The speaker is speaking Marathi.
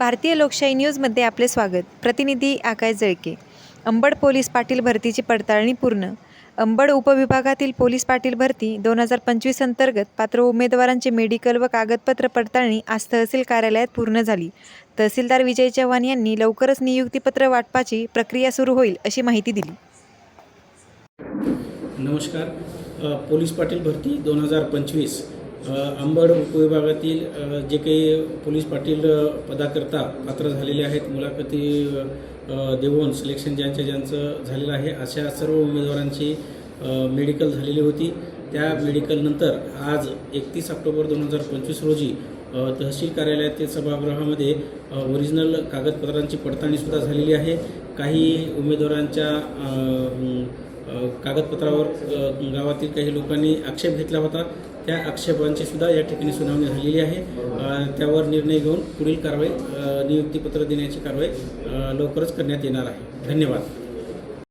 भारतीय लोकशाही न्यूजमध्ये आपले स्वागत. प्रतिनिधी आकाश जळके. अंबड पोलीस पाटील भरतीची पडताळणी पूर्ण. अंबड उपविभागातील पोलीस पाटील भरती दोन हजार पंचवीस अंतर्गत पात्र उमेदवारांचे मेडिकल व कागदपत्र पडताळणी आज तहसील कार्यालयात पूर्ण झाली. तहसीलदार विजय चव्हाण यांनी लवकरच नियुक्तीपत्र वाटपाची प्रक्रिया सुरू होईल अशी माहिती दिली. नमस्कार. पोलीस पाटील भरती दोन हजार पंचवीस. अंबड उपविभागातील जे काही पोलीस पाटील पदाकरता पात्र झालेले आहेत मुलाखती देऊन सिलेक्शन ज्यांच्या ज्यांचं झालेलं आहे अशा सर्व उमेदवारांची मेडिकल झालेली होती. त्या मेडिकलनंतर आज एकतीस ऑक्टोबर दोन हजार पंचवीस रोजी तहसील कार्यालयातील सभागृहामध्ये ओरिजिनल कागदपत्रांची पडताळणीसुद्धा झालेली आहे. काही उमेदवारांच्या कागदपत्रावर गावातील काही लोकांनी आक्षेप घेतला होता. त्या आक्षेपांची सुद्धा या ठिकाणी सुनावणी झालेली आहे. त्यावर निर्णय घेऊन पुढील कारवाई नियुक्तीपत्र देण्याची कारवाई लवकरच करण्यात येणार आहे. धन्यवाद.